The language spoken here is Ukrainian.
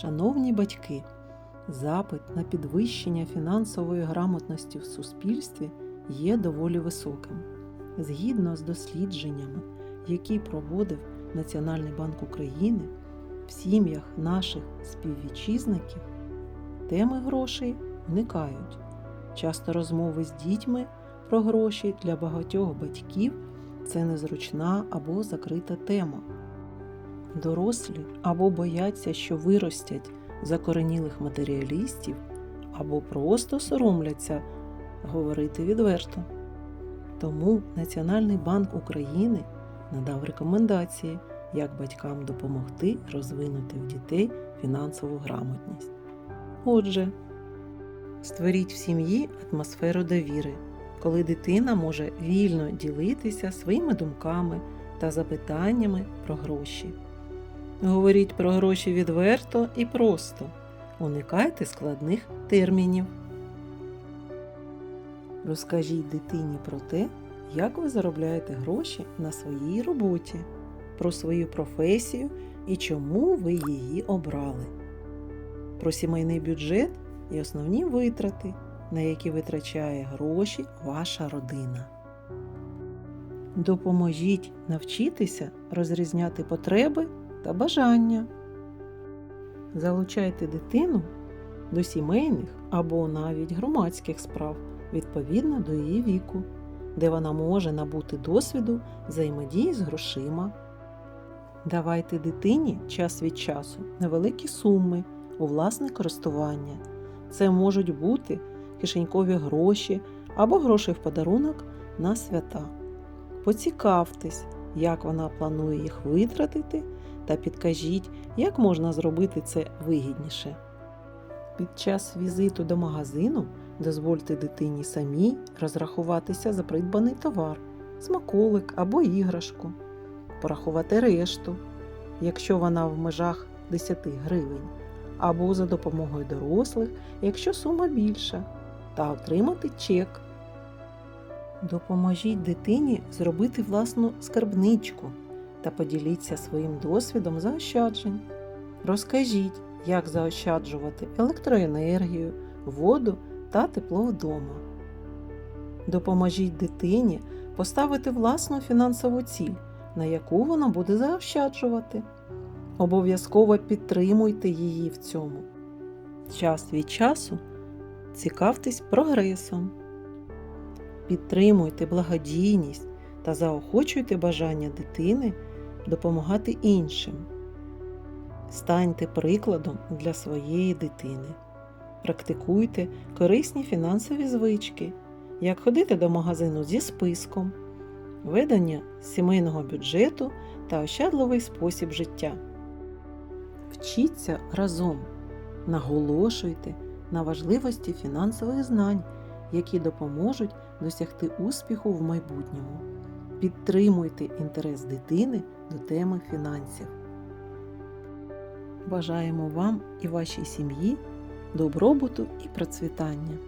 Шановні батьки, запит на підвищення фінансової грамотності в суспільстві є доволі високим. Згідно з дослідженнями, які проводив Національний банк України, в сім'ях наших співвітчизників теми грошей уникають. Часто розмови з дітьми про гроші для багатьох батьків це незручна або закрита тема. Дорослі або бояться, що виростять закоренілих матеріалістів, або просто соромляться говорити відверто. Тому Національний банк України надав рекомендації, як батькам допомогти розвинути в дітей фінансову грамотність. Отже, створіть в сім'ї атмосферу довіри, коли дитина може вільно ділитися своїми думками та запитаннями про гроші. Говоріть про гроші відверто і просто. Уникайте складних термінів. Розкажіть дитині про те, як ви заробляєте гроші на своїй роботі, про свою професію і чому ви її обрали, про сімейний бюджет і основні витрати, на які витрачає гроші ваша родина. Допоможіть навчитися розрізняти потреби та бажання. Залучайте дитину до сімейних або навіть громадських справ відповідно до її віку, де вона може набути досвіду взаємодії з грошима. Давайте дитині час від часу невеликі суми у власне користування. Це можуть бути кишенькові гроші або гроші в подарунок на свята. Поцікавтесь, як вона планує їх витратити, та підкажіть, як можна зробити це вигідніше. Під час візиту до магазину дозвольте дитині самій розрахуватися за придбаний товар, смаколик або іграшку, порахувати решту, якщо вона в межах 10 гривень, або за допомогою дорослих, якщо сума більша, та отримати чек. Допоможіть дитині зробити власну скарбничку та поділіться своїм досвідом заощаджень. Розкажіть, як заощаджувати електроенергію, воду та тепло вдома. Допоможіть дитині поставити власну фінансову ціль, на яку вона буде заощаджувати. Обов'язково підтримуйте її в цьому. Час від часу цікавтесь прогресом. Підтримуйте благодійність та заохочуйте бажання дитини допомагати іншим. Станьте прикладом для своєї дитини. Практикуйте корисні фінансові звички, як ходити до магазину зі списком, ведення сімейного бюджету та ощадливий спосіб життя. Вчіться разом, наголошуйте на важливості фінансових знань, які допоможуть досягти успіху в майбутньому. Підтримуйте інтерес дитини до теми фінансів. Бажаємо вам і вашій сім'ї добробуту і процвітання.